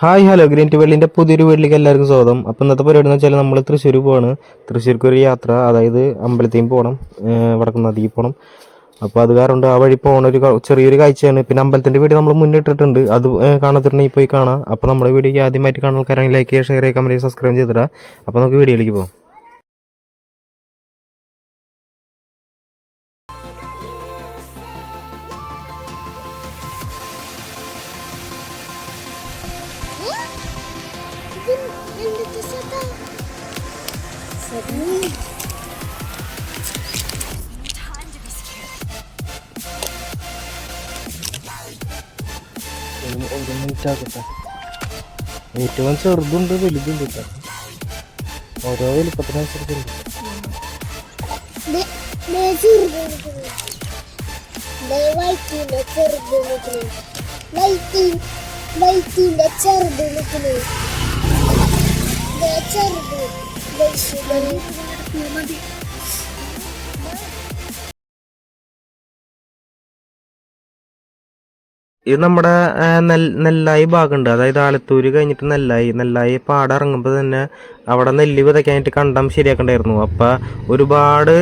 Hi hello. Green T വെള്ളിന്റെ പുതിയൊരു വീട്ടിലേക്ക് എല്ലാവർക്കും സ്വാഗതം. അപ്പോൾ ഇന്നത്തെ പരിപാടി എന്ന് വെച്ചാൽ നമ്മൾ തൃശ്ശൂർ പോവാണ്. തൃശ്ശൂർക്ക് ഒരു യാത്ര അതായത് അമ്പലത്തേയും പോകണം വടക്ക് നദിക്ക് പോകണം അപ്പോൾ അത് കാരണം ആ വഴി പോകണ ഒരു ചെറിയൊരു കാഴ്ചയാണ്. പിന്നെ അമ്പലത്തിന്റെ വീട് നമ്മൾ മുന്നിട്ടിട്ടുണ്ട് അത് കാണത്തിട്ടുണ്ടെങ്കിൽ പോയി കാണാം. അപ്പോൾ നമ്മുടെ വീഡിയോക്ക് ആദ്യമായിട്ട് കാണുന്ന ആൾക്കാരാണെങ്കിൽ ലൈക്ക് ചെയ്യുക ഷെയർ ചെയ്യുക കമന്റ് സബ്സ്ക്രൈബ് ചെയ്തിടാം. അപ്പോൾ നമുക്ക് വീഡിയോയിലേക്ക് പോകാം ഒരു മിനിറ്റ് ആകട്ടെ ഏറ്റവും ചെറുതുണ്ട് വലുതുണ്ട് കേട്ടോ ഓരോ വലുപ്പത്തിനനുസരിച്ചുണ്ട് ചെറുത് നിൽക്കുന്നു ചെറുത് ഇത് നമ്മുടെ നെൽ നെല്ലായി ഭാഗമുണ്ട്. അതായത് ആലത്തൂര് കഴിഞ്ഞിട്ട് നെല്ലായി. നെല്ലായി പാടം ഇറങ്ങുമ്പോൾ തന്നെ അവിടെ നെല്ല് വിതയ്ക്കാനായിട്ട് കണ്ടം ശരിയാക്കണ്ടായിരുന്നു. അപ്പം ഒരുപാട്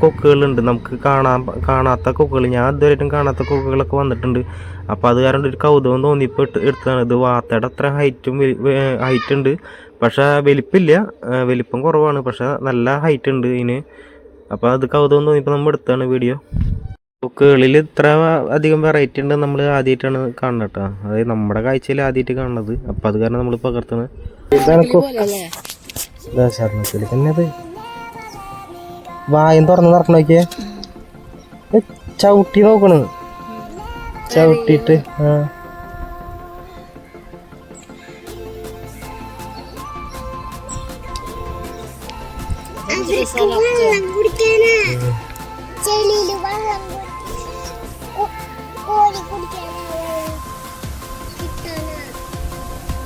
കൊക്കുകളുണ്ട്. നമുക്ക് കാണാൻ കാണാത്ത കൊക്കുകൾ. ഞാൻ ഇതുവരെയായിട്ടും കാണാത്ത കൊക്കുകളൊക്കെ വന്നിട്ടുണ്ട്. അപ്പോൾ അത് കാരണം ഒരു കൗതുകം തോന്നിയപ്പോൾ എടുത്തതാണ്. ഇത് വാത്തയുടെ അത്ര ഹൈറ്റും ഹൈറ്റ് ഉണ്ട്. പക്ഷേ വലിപ്പില്ല. വലിപ്പം കുറവാണ്. പക്ഷേ നല്ല ഹൈറ്റ് ഉണ്ട് ഇതിന്. അപ്പോൾ അത് കൗതുകം തോന്നിയപ്പോൾ നമ്മൾ എടുത്താണ് വീഡിയോ ബുക്കുകളിൽ ഇത്ര അധികം വെറൈറ്റി ഉണ്ട് നമ്മൾ ആദ്യമായിട്ടാണ് കാണുന്നത് കേട്ടോ. അതായത് നമ്മുടെ കാഴ്ചയിൽ ആദ്യമായിട്ട് കാണുന്നത്. അപ്പോൾ അത് കാരണം നമ്മൾ പകർത്തുന്നത്. ഇതാണ് തന്നെ അത് വായം തുറന്ന് നടക്കണ നോക്കിയേ. ചവിട്ടി നോക്കണ്. ചവിട്ടിയിട്ട് ആ.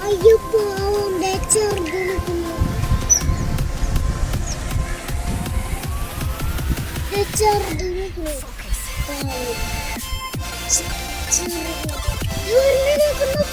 അയ്യോ പോണ്ടേ ചെറുത് നിൽക്കുന്നു ദേ ചെറുത് നിൽക്കുന്നു പാവം. ചെ- ചെറുത്. ഇവരിനെ നോക്കുന്നു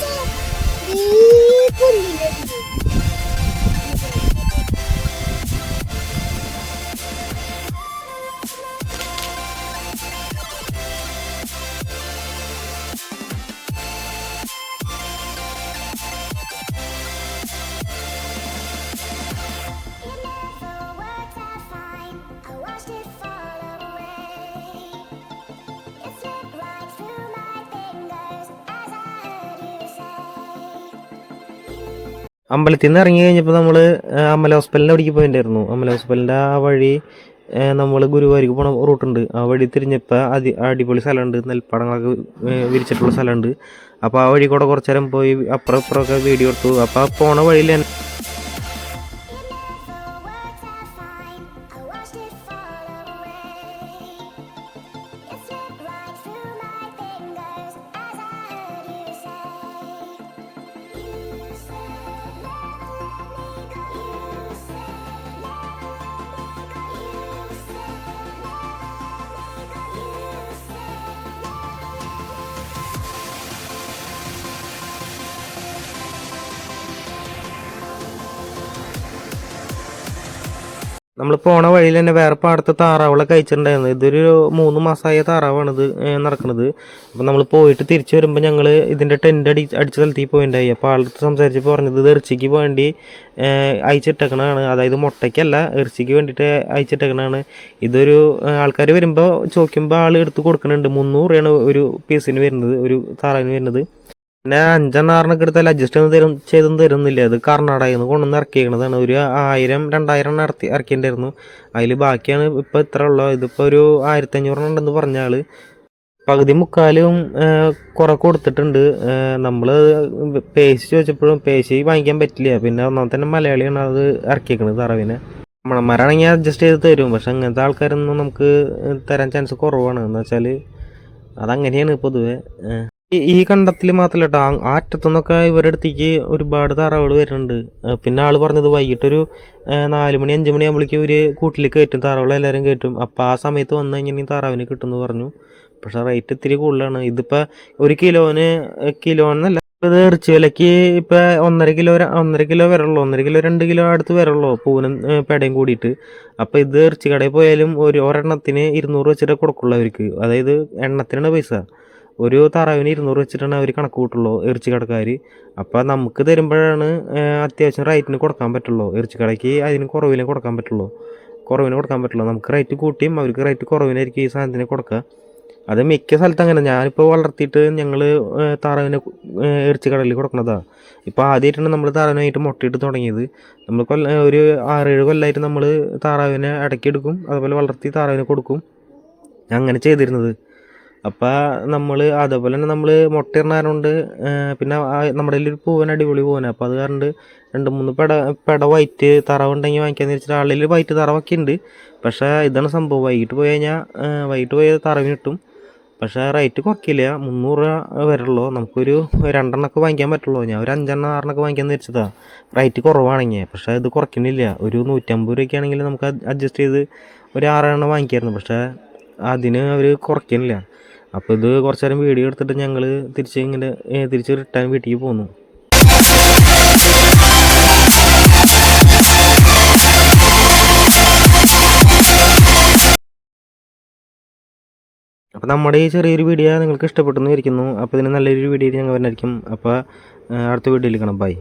അമ്പലത്തിൽ നിന്ന് ഇറങ്ങി കഴിഞ്ഞപ്പോൾ നമ്മൾ അമല ഹോസ്പിറ്റലിന്റെ അവിടേക്ക് പോയിട്ടുണ്ടായിരുന്നു അമല ഹോസ്പിറ്റലിന്റെ ആ വഴി നമ്മൾ ഗുരുവായൂർക്ക് പോണ റൂട്ടുണ്ട്. ആ വഴി തിരിഞ്ഞപ്പോൾ അതി അടിപൊളി സ്ഥലമുണ്ട്. നെൽപ്പാടങ്ങളൊക്കെ വിരിച്ചിട്ടുള്ള സ്ഥലമുണ്ട്. അപ്പോൾ ആ വഴി കൂടെ കുറച്ച് നേരം പോയി അപ്പുറം ഇപ്പുറമൊക്കെ വീഡിയോ എടുത്തു. അപ്പോൾ പോണ വഴിയിൽ നമ്മൾ പോണ വഴിയിൽ തന്നെ വേറെ പാടത്ത് താറാവുകളൊക്കെ കഴിച്ചിട്ടുണ്ടായിരുന്നു. ഇതൊരു മൂന്ന് മാസമായ താറാവാണ് ഇത് നടക്കുന്നത് അപ്പം നമ്മൾ പോയിട്ട് തിരിച്ചു വരുമ്പോൾ ഞങ്ങൾ ഇതിന്റെ ടെന്റ് അടി അടിച്ച സ്ഥലത്തേക്ക് പോയിണ്ടായി. അപ്പോൾ ആളടുത്ത് സംസാരിച്ചപ്പോൾ പറഞ്ഞത് ഇത് ഇറച്ചിക്ക് വേണ്ടി അയച്ചിട്ടേക്കണതാണ്. അതായത് മുട്ടയ്ക്കല്ല ഇറച്ചിക്ക് വേണ്ടിയിട്ട് അയച്ചിട്ടേക്കണതാണ്. ഇതൊരു ആൾക്കാർ വരുമ്പോൾ ചോദിക്കുമ്പോൾ ആൾ എടുത്ത് കൊടുക്കുന്നുണ്ട് മുന്നൂറ് രൂപയാണ് ഒരു പീസിന് വരുന്നത് ഒരു താറാവിന് വരുന്നത്. പിന്നെ അഞ്ചെണ്ണം ആറിനൊക്കെ എടുത്താൽ അഡ്ജസ്റ്റ് തരും ചെയ്തും തരുന്നില്ല. അത് കർണാടകയിൽ നിന്ന് കൊണ്ടുവന്ന് ഇറക്കിയേക്കണതാണ്. ഒരു ആയിരം രണ്ടായിരം എണ്ണം ഇറക്കി ഇറക്കിയിട്ടുണ്ടായിരുന്നു അതിൽ ബാക്കിയാണ് ഇപ്പോൾ ഇത്ര ഉള്ളത് ഇതിപ്പോൾ ഒരു ആയിരത്തഞ്ഞൂറെണ്ണം ഉണ്ടെന്ന് പറഞ്ഞ ആൾ പകുതി മുക്കാലും കുറെ കൊടുത്തിട്ടുണ്ട്. നമ്മൾ പേശി ചോദിച്ചപ്പോഴും പേശി വാങ്ങിക്കാൻ പറ്റില്ല. പിന്നെ ഒന്നാമത്തെ തന്നെ മലയാളിയാണ് അത് ഇറക്കിയേക്കണത് തറവിനെ മണന്മാരാണെങ്കിൽ അഡ്ജസ്റ്റ് ചെയ്ത് തരും. പക്ഷെ അങ്ങനത്തെ ആൾക്കാരൊന്നും നമുക്ക് തരാൻ ചാൻസ് കുറവാണ്. എന്ന് വെച്ചാൽ അതങ്ങനെയാണ് പൊതുവെ. ഈ- കണ്ടത്തിൽ മാത്രമല്ല കേട്ടോ ആറ്റത്തുനിന്നൊക്കെ ഇവരുടെ അടുത്തേക്ക് ഒരുപാട് താറാവുകൾ വരുന്നുണ്ട്. പിന്നെ ആൾ പറഞ്ഞത് വൈകിട്ടൊരു നാല് മണി അഞ്ച് മണി ആകുമ്പോഴേക്കും ഒരു കൂട്ടിൽ കയറ്റും. താറാവുകൾ എല്ലാവരും കയറ്റും. അപ്പോൾ ആ സമയത്ത് വന്നു കഴിഞ്ഞാൽ താറാവിന് കിട്ടുമെന്ന് പറഞ്ഞു. പക്ഷെ റേറ്റ് ഇത്തിരി കൂടുതലാണ്. ഇതിപ്പോൾ ഒരു കിലോന് കിലോന്നല്ല ഇത് ഇറച്ചി വിലക്ക് ഇപ്പം ഒന്നര കിലോ ഒന്നര കിലോ വരള്ളൂ ഒന്നര കിലോ രണ്ട് കിലോ അടുത്ത് വരള്ളൂ പേടയും പെടയും കൂടിയിട്ട്. അപ്പോൾ ഇത് ഇറച്ചി കടയിൽ പോയാലും ഒരു ഒരെണ്ണത്തിന് ഇരുന്നൂറ് വെച്ചിട്ട് കൊടുക്കുള്ളൂ അവർക്ക്. അതായത് എണ്ണത്തിനാണ് പൈസ. ഒരു താറാവിന് ഇരുന്നൂറ് വെച്ചിട്ടാണ് അവർ കണക്ക് കൂട്ടുള്ളൂ ഇറച്ചി കടക്കാർ അപ്പോൾ നമുക്ക് തരുമ്പോഴാണ് അത്യാവശ്യം റേറ്റിന് കൊടുക്കാൻ പറ്റുള്ളൂ. ഇറച്ചി കടയ്ക്ക് അതിന് കുറവിനെ കൊടുക്കാൻ പറ്റുള്ളൂ. കുറവിന് കൊടുക്കാൻ പറ്റുള്ളൂ. നമുക്ക് റേറ്റ് കൂട്ടിയും അവർക്ക് റേറ്റ് കുറവിനായിരിക്കും ഈ സാധനത്തിന് കൊടുക്കുക. അത് മിക്ക സ്ഥലത്ത് അങ്ങനെ. ഞാനിപ്പോൾ വളർത്തിയിട്ട് ഞങ്ങൾ താറാവിനെ ഏ, ഇറച്ചി കടലിൽ കൊടുക്കണതാണ് ഇപ്പോൾ ആദ്യമായിട്ടാണ് നമ്മൾ താറാവിനായിട്ട് മുട്ടയിട്ട് തുടങ്ങിയത്. നമ്മൾ കൊല്ല ഒരു ആറേഴ് കൊല്ലമായിട്ട് നമ്മൾ താറാവിനെ ഇടയ്ക്കെടുക്കും അതുപോലെ വളർത്തി താറാവിനെ കൊടുക്കും. അങ്ങനെ ചെയ്തിരുന്നത്. അപ്പോൾ നമ്മൾ അതേപോലെ തന്നെ നമ്മൾ മുട്ടയിടുന്നതുകൊണ്ട് പിന്നെ നമ്മുടെ ഒരു പൂവൻ അടിപൊളി പൂവൻ അപ്പോൾ അത് കാരണം രണ്ട് മൂന്ന് പെട പെട വൈറ്റ് താറാവ് ഉണ്ടെങ്കിൽ വാങ്ങിക്കാന്ന് വെച്ചിട്ട് ആളിൽ വൈറ്റ് താറാവൊക്കെ ഉണ്ട് പക്ഷേ ഇതാണ് സംഭവം. വൈകിട്ട് പോയി കഴിഞ്ഞാൽ വൈകിട്ട് പോയ താറാവിന് കിട്ടും. പക്ഷേ റേറ്റ് കുറയ്ക്കില്ല. മുന്നൂറ് രൂപ വരുള്ളൂ. നമുക്കൊരു രണ്ടെണ്ണമൊക്കെ വാങ്ങിക്കാൻ പറ്റുള്ളൂ. ഞാൻ ഒരു അഞ്ചെണ്ണം ആറെണ്ണമൊക്കെ വാങ്ങിക്കാന്ന് വെച്ചതാണ് റേറ്റ് കുറവാണെങ്കിൽ പക്ഷേ ഇത് കുറയ്ക്കുന്നില്ല ഒരു നൂറ്റമ്പത് രൂപയ്ക്കാണെങ്കിൽ നമുക്ക് അഡ്ജസ്റ്റ് ചെയ്ത് ഒരു ആറെണ്ണം വാങ്ങിക്കായിരുന്നു. പക്ഷേ അതിന് അവർ കുറയ്ക്കുന്നില്ല. അപ്പോൾ ഇത് കുറച്ച് നേരം വീഡിയോ എടുത്തിട്ട് ഞങ്ങൾ തിരിച്ച് ഇങ്ങനെ തിരിച്ച് റിട്ടേൺ വീട്ടിലേക്ക് പോന്നു. അപ്പോൾ നമ്മുടെ ഈ ചെറിയൊരു വീഡിയോ നിങ്ങൾക്ക് ഇഷ്ടപ്പെട്ടെന്ന് വിചാരിക്കുന്നു. അപ്പോൾ ഇതിന് നല്ലൊരു വീഡിയോ ഞങ്ങൾ വരുന്നതായിരിക്കും. അപ്പോൾ അടുത്ത വീഡിയോയിൽ കാണാം. ബൈ